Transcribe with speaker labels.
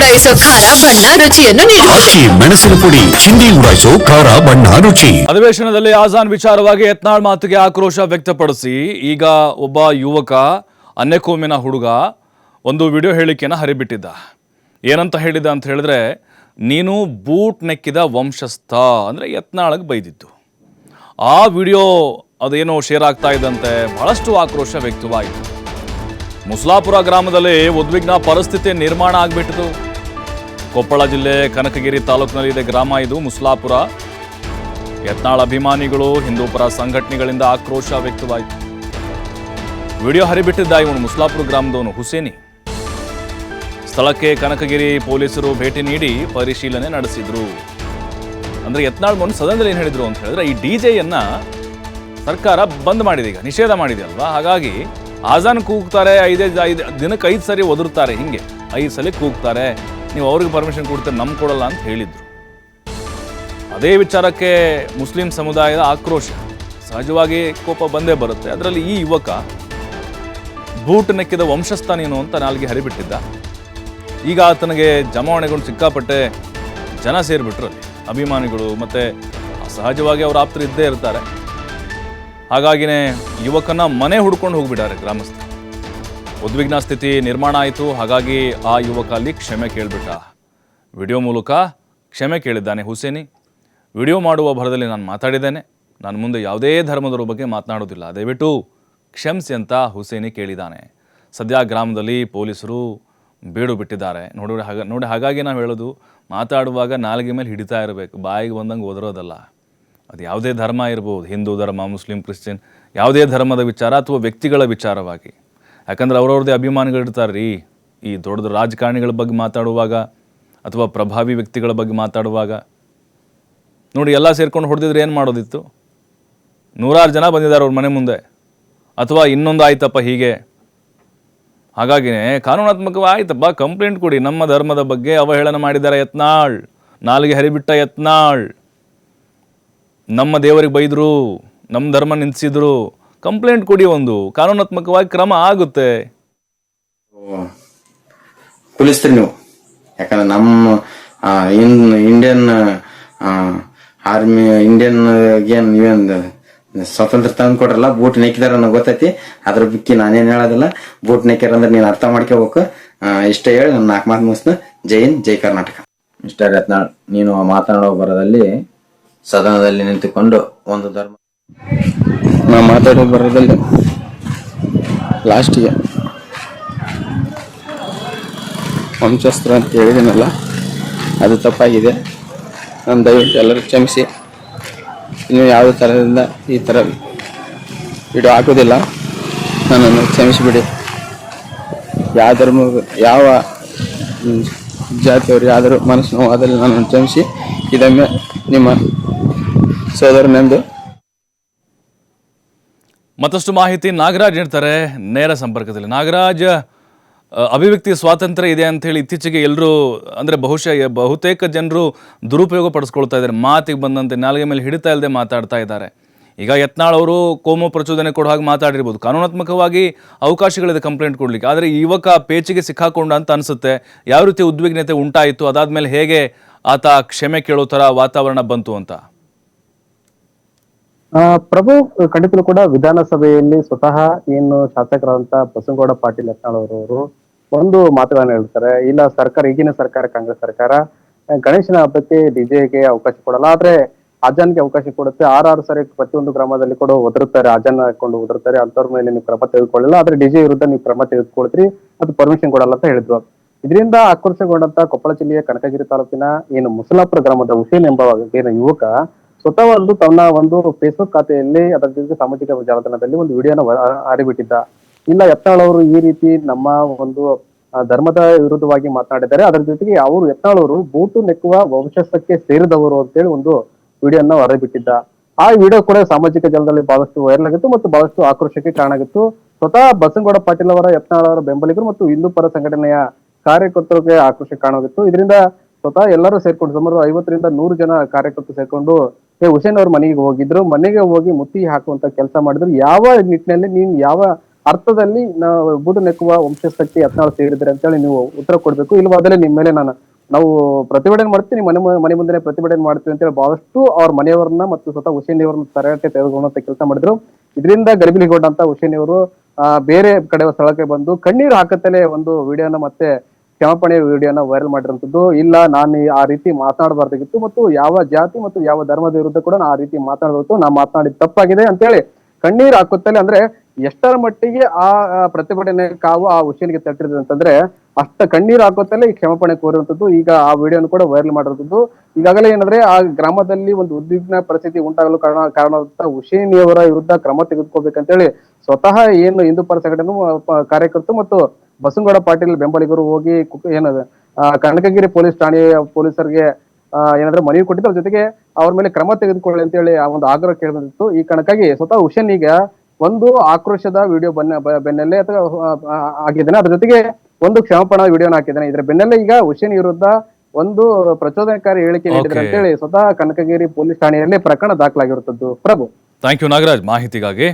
Speaker 1: ಉಡಾಯಿಸೋ ಖಾರ ಬಣ್ಣ ರುಚಿಯನ್ನು ನೀಡುತ್ತದೆ
Speaker 2: ಮೆಣಸಿನ ಪುಡಿ ಚಿಂದಿ ಉಡಾಯಿಸೋ ಖಾರ ಬಣ್ಣ ರುಚಿ.
Speaker 3: ಅಧಿವೇಶನದಲ್ಲಿ ಆಜಾನ್ ವಿಚಾರವಾಗಿ ಯತ್ನಾಳ್ ಮಾತಿಗೆ ಆಕ್ರೋಶ ವ್ಯಕ್ತಪಡಿಸಿ ಈಗ ಒಬ್ಬ ಯುವಕ ಅನ್ನೆಕೋಮಿನ ಹುಡುಗ ಒಂದು ವಿಡಿಯೋ ಹೇಳಿಕೆಯನ್ನು ಹರಿಬಿಟ್ಟಿದ್ದ. ಏನಂತ ಹೇಳಿದ ಅಂತ ಹೇಳಿದ್ರೆ ನೀನು ಬೂಟ್ ನೆಕ್ಕಿದ ವಂಶಸ್ಥ ಅಂದರೆ ಯತ್ನಾಳಗೆ ಬೈದಿದ್ದು. ಆ ವಿಡಿಯೋ ಅದೇನೋ ಶೇರ್ ಆಗ್ತಾ ಇದ್ದಂತೆ ಬಹಳಷ್ಟು ಆಕ್ರೋಶ ವ್ಯಕ್ತವಾಯಿತು. ಮುಸ್ಲಾಪುರ ಗ್ರಾಮದಲ್ಲಿ ಉದ್ವಿಗ್ನ ಪರಿಸ್ಥಿತಿ ನಿರ್ಮಾಣ ಆಗಿಬಿಟ್ಟಿತು. ಕೊಪ್ಪಳ ಜಿಲ್ಲೆ ಕನಕಗಿರಿ ತಾಲೂಕಿನಲ್ಲಿದೆ ಗ್ರಾಮ ಇದು, ಮುಸ್ಲಾಪುರ. ಯತ್ನಾಳ್ ಅಭಿಮಾನಿಗಳು, ಹಿಂದೂಪರ ಸಂಘಟನೆಗಳಿಂದ ಆಕ್ರೋಶ ವ್ಯಕ್ತವಾಯಿತು. ವಿಡಿಯೋ ಹರಿಬಿಟ್ಟಿದ್ದ ಇವನು ಮುಸ್ಲಾಪುರ ಗ್ರಾಮದವನು ಹುಸೇನಿ. ಸ್ಥಳಕ್ಕೆ ಕನಕಗಿರಿ ಪೊಲೀಸರು ಭೇಟಿ ನೀಡಿ ಪರಿಶೀಲನೆ ನಡೆಸಿದ್ರು. ಅಂದ್ರೆ ಯತ್ನಾಳ್ ಮೊನ್ನೆ ಸದನದಲ್ಲಿ ಏನು ಹೇಳಿದ್ರು ಅಂತ ಹೇಳಿದ್ರೆ, ಈ ಡಿ ಜೆಯನ್ನ ಸರ್ಕಾರ ಬಂದ್ ಮಾಡಿದೆ ಈಗ, ನಿಷೇಧ ಮಾಡಿದೆ ಅಲ್ವಾ? ಹಾಗಾಗಿ ಆಜಾನ್ ಕೂಗ್ತಾರೆ, ಐದೇ, ಐದು ದಿನಕ್ಕೆ ಐದು ಸರಿ ಒದರ್ತಾರೆ ಹಿಂಗೆ, ಐದು ಸಲ ಕೂಗ್ತಾರೆ. ನೀವು ಅವ್ರಿಗೆ ಪರ್ಮಿಷನ್ ಕೊಡ್ತೀರಿ, ನಮ್ಗೆ ಕೊಡಲ್ಲ ಅಂತ ಹೇಳಿದ್ರು. ಅದೇ ವಿಚಾರಕ್ಕೆ ಮುಸ್ಲಿಂ ಸಮುದಾಯದ ಆಕ್ರೋಶ, ಸಹಜವಾಗಿ ಕೋಪ ಬಂದೇ ಬರುತ್ತೆ. ಅದರಲ್ಲಿ ಈ ಯುವಕ ಬೂಟ್ ನೆಕ್ಕಿದ ವಂಶಸ್ಥ ನೀನು ಅಂತ ನಾಲ್ಗೆ ಹರಿಬಿಟ್ಟಿದ್ದ. ಈಗ ಆತನಿಗೆ ಜಮಾವಣೆಗಳು ಸಿಕ್ಕಾಪಟ್ಟೆ ಜನ ಸೇರಿಬಿಟ್ರು ಅಭಿಮಾನಿಗಳು ಮತ್ತು ಸಹಜವಾಗಿ ಅವ್ರ ಆಪ್ತರು ಇದ್ದೇ ಇರ್ತಾರೆ. ಹಾಗಾಗಿನೇ ಯುವಕನ ಮನೆ ಹುಡ್ಕೊಂಡು ಹೋಗ್ಬಿಟ್ಟಾರೆ ಗ್ರಾಮಸ್ಥರು. ಉದ್ವಿಗ್ನ ಸ್ಥಿತಿ ನಿರ್ಮಾಣ ಆಯಿತು. ಹಾಗಾಗಿ ಆ ಯುವಕ ಅಲ್ಲಿ ಕ್ಷಮೆ ಕೇಳಿಬಿಟ್ಟ. ವಿಡಿಯೋ ಮೂಲಕ ಕ್ಷಮೆ ಕೇಳಿದ್ದಾನೆ ಹುಸೇನಿ. ವಿಡಿಯೋ ಮಾಡುವ ಭರದಲ್ಲಿ ನಾನು ಮಾತಾಡಿದ್ದೇನೆ. ನಾನು ಮುಂದೆ ಯಾವುದೇ ಧರ್ಮದವರ ಬಗ್ಗೆ ಮಾತನಾಡೋದಿಲ್ಲ ದಯವಿಟ್ಟು ಕ್ಷಮಿಸಿ ಅಂತ ಹುಸೇನಿ ಕೇಳಿದ್ದಾನೆ. ಸದ್ಯ ಗ್ರಾಮದಲ್ಲಿ ಪೊಲೀಸರು ಬೀಡು ಬಿಟ್ಟಿದ್ದಾರೆ. ನೋಡಿ ಹಾಗ, ನೋಡಿ ಹಾಗಾಗಿ ನಾವು ಹೇಳೋದು, ಮಾತಾಡುವಾಗ ನಾಲಿಗೆ ಮೇಲೆ ಹಿಡಿತಾ ಇರಬೇಕು. ಬಾಯಿಗೆ ಬಂದಂಗೆ ಓದಿರೋದಲ್ಲ ಅದು ಯಾವುದೇ ಧರ್ಮ ಇರ್ಬೋದು. ಹಿಂದೂ ಧರ್ಮ, ಮುಸ್ಲಿಂ, ಕ್ರಿಶ್ಚಿಯನ್, ಯಾವುದೇ ಧರ್ಮದ ವಿಚಾರ ಅಥವಾ ವ್ಯಕ್ತಿಗಳ ವಿಚಾರವಾಗಿ. ಯಾಕಂದ್ರೆ ಅವ್ರವ್ರದ್ದೇ ಅಭಿಮಾನಿಗಳಿರ್ತಾರೆ ರೀ ಈ ದೊಡ್ಡ ರಾಜಕಾರಣಿಗಳ ಬಗ್ಗೆ ಮಾತಾಡುವಾಗ ಅಥವಾ ಪ್ರಭಾವಿ ವ್ಯಕ್ತಿಗಳ ಬಗ್ಗೆ ಮಾತಾಡುವಾಗ. ನೋಡಿ, ಎಲ್ಲ ಸೇರ್ಕೊಂಡು ಹೊಡೆದಿದ್ರೆ ಏನು ಮಾಡೋದಿತ್ತು? ನೂರಾರು ಜನ ಬಂದಿದ್ದಾರೆ ಅವ್ರ ಮನೆ ಮುಂದೆ. ಅಥವಾ ಇನ್ನೊಂದು ಆಯ್ತಪ್ಪ ಹೀಗೆ. ಹಾಗಾಗಿನೇ ಕಾನೂನಾತ್ಮಕವಾಗಿ ಆಯ್ತಪ್ಪ, ಕಂಪ್ಲೇಂಟ್ ಕೊಡಿ. ನಮ್ಮ ಧರ್ಮದ ಬಗ್ಗೆ ಅವಹೇಳನ ಮಾಡಿದ್ದಾರೆ ಯತ್ನಾಳ್. ನಾಲಿಗೆ ಹರಿಬಿಟ್ಟ ಯತ್ನಾಳ್. ನಮ್ಮ ದೇವರಿಗೆ ಬೈದರು. ನಮ್ಮ ಧರ್ಮ ನಿಂದಿಸಿದ್ರು ಕಂಪ್ಲೇಂಟ್ ಕೊಡಿ ಒಂದು. ಕಾನೂನಾತ್ಮಕವಾಗಿ ಕ್ರಮ ಆಗುತ್ತೆ.
Speaker 4: ಕುಲಿಸ್ತೀರಿ ನೀವು. ಯಾಕಂದ್ರೆ ನಮ್ಮ ಆ, ಇನ್ ಇಂಡಿಯನ್ ಆರ್ಮಿ ಇಂಡಿಯನ್ ಏನ್ ನೀವೇನ್ ಸ್ವಾತಂತ್ರ್ಯ ತಂದು ಕೊಡ್ರಲ್ಲ ಬೂಟ್ ನೆಕ್ಕಿದಾರ ಅನ್ನೋ ಗೊತ್ತೈತಿ. ಅದ್ರ ಬಿಕ್ಕಿ ನಾನೇನು ಹೇಳೋದಿಲ್ಲ. ಬೂಟ್ ನೆಕ್ಕ್ಯಾರ ಅಂದ್ರೆ ನೀನ್ ಅರ್ಥ ಮಾಡ್ಕೋಬೇಕು. ಆ, ಇಷ್ಟೇ ಹೇಳಿ ನನ್ನ ನಾಲ್ಕು ಮಾತು ಮುಗಿಸ್ನ ಜೈ ಹಿಂದ್ ಜೈ ಕರ್ನಾಟಕ. ಮಿಸ್ಟರ್ ರತ್ನಾಳ್ ನೀನು ಮಾತನಾಡೋ ಬರದಲ್ಲಿ ಸದನದಲ್ಲಿ ನಿಂತುಕೊಂಡು ಒಂದು ಧರ್ಮ
Speaker 5: ನಾ ಮಾತಾಡಿ ಬರೋದಲ್ಲಿ. ಲಾಸ್ಟಿಗೆ ವಂಶಸ್ತ್ರ ಅಂತ ಹೇಳಿದ್ದೀನಲ್ಲ ಅದು ತಪ್ಪಾಗಿದೆ. ನಾನು ದಯವಿಟ್ಟು ಎಲ್ಲರೂ ಕ್ಷಮಿಸಿ. ಇನ್ನು ಯಾವುದೇ ಥರದಿಂದ ಈ ಥರ ವಿಡಿಯೋ ಹಾಕೋದಿಲ್ಲ ನನ್ನನ್ನು ಕ್ಷಮಿಸಿಬಿಡಿ. ಯಾವ ಧರ್ಮ, ಯಾವ ಜಾತಿಯವರು ಯಾವ್ದಾದ್ರು ಮನಸ್ಸು ಅದರಲ್ಲಿ ನನ್ನನ್ನು ಕ್ಷಮಿಸಿ. ಇದೊಮ್ಮೆ ನಿಮ್ಮ ಸೋದರನೆಂದು
Speaker 3: ಮತ್ತಷ್ಟು ಮಾಹಿತಿ ನಾಗರಾಜ್ ನೀಡ್ತಾರೆ ನೇರ ಸಂಪರ್ಕದಲ್ಲಿ. ನಾಗರಾಜ್ ಅಭಿವ್ಯಕ್ತಿ ಸ್ವಾತಂತ್ರ್ಯ ಇದೆ ಅಂತ ಹೇಳಿ ಇತ್ತೀಚೆಗೆ ಎಲ್ಲರೂ ಅಂದರೆ ಬಹುಶಃ ಬಹುತೇಕ ಜನರು ದುರುಪಯೋಗ ಪಡಿಸ್ಕೊಳ್ತಾ ಇದ್ದಾರೆ. ಮಾತಿಗೆ ಬಂದಂತೆ ನಾಲ್ಗೆ ಮೇಲೆ ಹಿಡಿತಾ ಇಲ್ಲದೆ ಮಾತಾಡ್ತಾ ಇದ್ದಾರೆ. ಈಗ ಯತ್ನಾಳ್ ಅವರು ಕೋಮು ಪ್ರಚೋದನೆ ಕೊಡೋ ಹಾಗೆ ಮಾತಾಡಿರ್ಬೋದು. ಕಾನೂನಾತ್ಮಕವಾಗಿ ಅವಕಾಶಗಳಿದೆ ಕಂಪ್ಲೇಂಟ್ ಕೊಡಲಿಕ್ಕೆ. ಆದರೆ ಯುವಕ ಪೇಚಿಗೆ ಸಿಕ್ಕಾಕೊಂಡ ಅಂತ ಅನಿಸುತ್ತೆ. ಯಾವ ರೀತಿ ಉದ್ವಿಗ್ನತೆ ಉಂಟಾಯಿತು? ಅದಾದಮೇಲೆ ಹೇಗೆ ಆತ ಕ್ಷಮೆ ಕೇಳೋ ಥರ ವಾತಾವರಣ ಬಂತು ಅಂತ?
Speaker 6: ಪ್ರಭು ಖಂಡಿತಲು ಕೂಡ ವಿಧಾನಸಭೆಯಲ್ಲಿ ಸ್ವತಃ ಏನು ಶಾಸಕರಾದಂತ ಬಸನಗೌಡ ಪಾಟೀಲ್ ಯತ್ನಾಳ್ ಒಂದು ಮಾತುಗಳನ್ನ ಹೇಳ್ತಾರೆ. ಇಲ್ಲ, ಸರ್ಕಾರ, ಈಗಿನ ಸರ್ಕಾರ, ಕಾಂಗ್ರೆಸ್ ಸರ್ಕಾರ ಗಣೇಶನ ಹಬ್ಬಕ್ಕೆ ಡಿಜೆಗೆ ಅವಕಾಶ ಕೊಡಲ್ಲ. ಆದ್ರೆ ಅಜಾನ್ಗೆ ಅವಕಾಶ ಕೊಡುತ್ತೆ. ಆರಾರು ಸರಿ ಪ್ರತಿಯೊಂದು ಗ್ರಾಮದಲ್ಲಿ ಕೂಡ ಒದರುತ್ತಾರೆ. ಅಜಾನ್ ಹಾಕೊಂಡು ಒದರುತ್ತಾರೆ. ಅಂತವ್ರ ಮೇಲೆ ನೀವು ಕ್ರಮ ತೆಗೆದುಕೊಳ್ಳಲ್ಲ. ಆದ್ರೆ ಡಿಜೆ ವಿರುದ್ಧ ನೀವು ಕ್ರಮ ತೆಗೆದುಕೊಳ್ತೀರಿ. ಅದು ಪರ್ಮಿಷನ್ ಕೊಡಲ್ಲ ಅಂತ ಹೇಳಿದ್ರು. ಇದರಿಂದ ಆಕ್ರೋಶಗೊಂಡಂತ ಕೊಪ್ಪಳ ಜಿಲ್ಲೆಯ ಕನಕಗಿರಿ ತಾಲೂಕಿನ ಏನು ಮುಸಲಾಪುರ ಗ್ರಾಮದ ಹುಸೇನ್ ಎಂಬ ಯುವಕ ಸ್ವತಃ ಒಂದು ತನ್ನ ಒಂದು ಫೇಸ್ಬುಕ್ ಖಾತೆಯಲ್ಲಿ ಅದರ ಜೊತೆಗೆ ಸಾಮಾಜಿಕ ಜಾಲತಾಣದಲ್ಲಿ ಒಂದು ವಿಡಿಯೋನ ಆಡಿಬಿಟ್ಟಿದ್ದ ಇಲ್ಲ ಯತ್ನಾಳ್ ಅವರು ಈ ರೀತಿ ನಮ್ಮ ಒಂದು ಧರ್ಮದ ವಿರುದ್ಧವಾಗಿ ಮಾತನಾಡಿದ್ದಾರೆ. ಅದರ ಜೊತೆಗೆ ಅವರು ಯತ್ನಾಳ್ ಅವರು ಬೂಟು ನೆಕ್ಕುವ ವಂಶಸ್ಥಕ್ಕೆ ಸೇರಿದವರು ಅಂತೇಳಿ ಒಂದು ವಿಡಿಯೋನ ಹೊರಬಿಟ್ಟಿದ್ದ ಆ ವಿಡಿಯೋ ಕೂಡ ಸಾಮಾಜಿಕ ಜಾಲದಲ್ಲಿ ಬಹಳಷ್ಟು ವೈರಲ್ ಆಗಿತ್ತು ಮತ್ತು ಬಹಳಷ್ಟು ಆಕ್ರೋಶಕ್ಕೆ ಕಾರಣ ಆಗಿತ್ತು. ಸ್ವತಃ ಬಸನಗೌಡ ಪಾಟೀಲ್ ಅವರ ಯತ್ನಾಳ್ ಅವರ ಬೆಂಬಲಿಗರು ಮತ್ತು ಹಿಂದೂ ಪರ ಸಂಘಟನೆಯ ಕಾರ್ಯಕರ್ತರಿಗೆ ಆಕ್ರೋಶ ಕಾಣೋಗಿತ್ತು ಇದರಿಂದ ಸ್ವತಃ ಎಲ್ಲರೂ ಸೇರ್ಕೊಂಡು ಸುಮಾರು ಐವತ್ತರಿಂದ ನೂರು ಜನ ಕಾರ್ಯಕರ್ತರು ಸೇರ್ಕೊಂಡು ಹುಸೇನ್ ಅವ್ರ ಮನೆಗೆ ಹೋಗಿದ್ರು ಮನೆಗೆ ಹೋಗಿ ಮುತ್ತಿ ಹಾಕುವಂತ ಕೆಲಸ ಮಾಡಿದ್ರು. ಯಾವ ನಿಟ್ಟಿನಲ್ಲಿ ನೀನ್ ಯಾವ ಅರ್ಥದಲ್ಲಿ ನಾವು ಬೂದು ನೆಕ್ಕುವ ವಂಶಸ್ಥಕ್ಕೆ ಯತ್ನಾಳು ಸೇರಿದ್ರೆ ಅಂತೇಳಿ ನೀವು ಉತ್ತರ ಕೊಡ್ಬೇಕು. ಇಲ್ವಾದ್ರೆ ನಿಮ್ ಮೇಲೆ ನಾನು ನಾವು ಪ್ರತಿಭಟನೆ ಮಾಡ್ತೀನಿ ಮನೆ ಮನೆ ಮುಂದೆ ಪ್ರತಿಭಟನೆ ಮಾಡ್ತೀವಿ ಅಂತೇಳಿ ಬಹಳಷ್ಟು ಅವ್ರ ಮನೆಯವರನ್ನ ಮತ್ತು ಸ್ವತಃ ಹುಸೇನಿ ಇವರನ್ನ ತರಗತಿ ತೆಗೆದುಕೊಳ್ಳುವಂತ ಕೆಲಸ ಮಾಡಿದ್ರು. ಇದರಿಂದ ಗರ್ಭಿಣಿಗೊಂಡಂತ ಹುಸೇನಿ ಅವರು ಆ, ಬೇರೆ ಕಡೆ ಸ್ಥಳಕ್ಕೆ ಬಂದು ಕಣ್ಣೀರು ಹಾಕತ್ತಲೇ ಒಂದು ವಿಡಿಯೋನ ಮತ್ತೆ ಕ್ಷಮಾಪಣೆ ವಿಡಿಯೋನ ವೈರಲ್ ಮಾಡಿರುವಂತದ್ದು. ಇಲ್ಲ, ನಾನು ಆ ರೀತಿ ಮಾತನಾಡಬಾರ್ದಾಗಿತ್ತು ಮತ್ತು ಯಾವ ಜಾತಿ ಮತ್ತು ಯಾವ ಧರ್ಮದ ವಿರುದ್ಧ ಕೂಡ ಆ ರೀತಿ ಮಾತನಾಡಬೇಕು ನಾ ಮಾತನಾಡಿದ ತಪ್ಪಾಗಿದೆ ಅಂತ ಹೇಳಿ ಕಣ್ಣೀರು ಹಾಕುತ್ತಲೇ ಅಂದ್ರೆ ಎಷ್ಟರ ಮಟ್ಟಿಗೆ ಆ ಪ್ರತಿಭಟನೆ ಕಾವು ಆ ಹುಸೇನಿಗೆ ತಟ್ಟಿರಿದೆ ಅಂತಂದ್ರೆ ಅಷ್ಟ ಕಣ್ಣೀರು ಹಾಕುತ್ತಲೇ ಈ ಕ್ಷಮಾಪಣೆ ಕೋರಿರುವಂತದ್ದು. ಈಗ ಆ ವಿಡಿಯೋನು ಕೂಡ ವೈರಲ್ ಮಾಡಿರುವಂತದ್ದು. ಈಗಾಗಲೇ ಏನಂದ್ರೆ ಆ ಗ್ರಾಮದಲ್ಲಿ ಒಂದು ಉದ್ವಿಗ್ನ ಪರಿಸ್ಥಿತಿ ಉಂಟಾಗಲು ಕಾರಣ, ಕಾರಣವಾದಂತಹ ಹುಷೇನಿಯವರ ವಿರುದ್ಧ ಕ್ರಮ ತೆಗೆದುಕೋಬೇಕಂತೇಳಿ ಸ್ವತಃ ಏನು ಹಿಂದೂ ಪರ ಸಂಘಟನೆ ಕಾರ್ಯಕರ್ತರು ಮತ್ತು ಬಸನಗೌಡ ಪಾಟೀಲ್ ಬೆಂಬಲಿಗರು ಹೋಗಿ ಏನದ ಕನಕಗಿರಿ ಪೊಲೀಸ್ ಠಾಣೆಯ ಪೊಲೀಸರಿಗೆ ಏನಂದ್ರೆ ಮನವಿ ಕೊಟ್ಟಿದ್ರು ಜೊತೆಗೆ ಅವ್ರ ಮೇಲೆ ಕ್ರಮ ತೆಗೆದುಕೊಳ್ಳಿ ಅಂತೇಳಿ ಆ ಒಂದು ಆಗ್ರಹ ಕೇಳಿ ಬಂದಿತ್ತು ಈ ಕಾರಣಕ್ಕಾಗಿ ಸ್ವತಃ ಹುಷನ್ ಈಗ ಒಂದು ಆಕ್ರೋಶದ ವಿಡಿಯೋ ಬನ್ನ ಬೆನ್ನಲ್ಲೇ ಅಥವಾ ಆಗಿದ್ದಾನೆ. ಅದ್ರ ಜೊತೆಗೆ ಒಂದು ಕ್ಷಮಾಪಣಾ ವಿಡಿಯೋನ ಹಾಕಿದ್ದಾನೆ. ಇದ್ರ ಬೆನ್ನಲ್ಲೇ ಈಗ ಹುಷೇನ್ ವಿರುದ್ಧ ಒಂದು ಪ್ರಚೋದನಕಾರಿ ಹೇಳಿಕೆ ನೀಡಿದ್ರೆ
Speaker 3: ಅಂತ
Speaker 6: ಅಂತೇಳಿ ಸ್ವತಃ ಕನಕಗಿರಿ ಪೊಲೀಸ್ ಠಾಣೆಯಲ್ಲಿ ಪ್ರಕರಣ ದಾಖಲಾಗಿರುತ್ತದ್ದು. ಪ್ರಭು.
Speaker 3: Thank you Nagaraj. ಮಾಹಿತಿಗಾಗಿ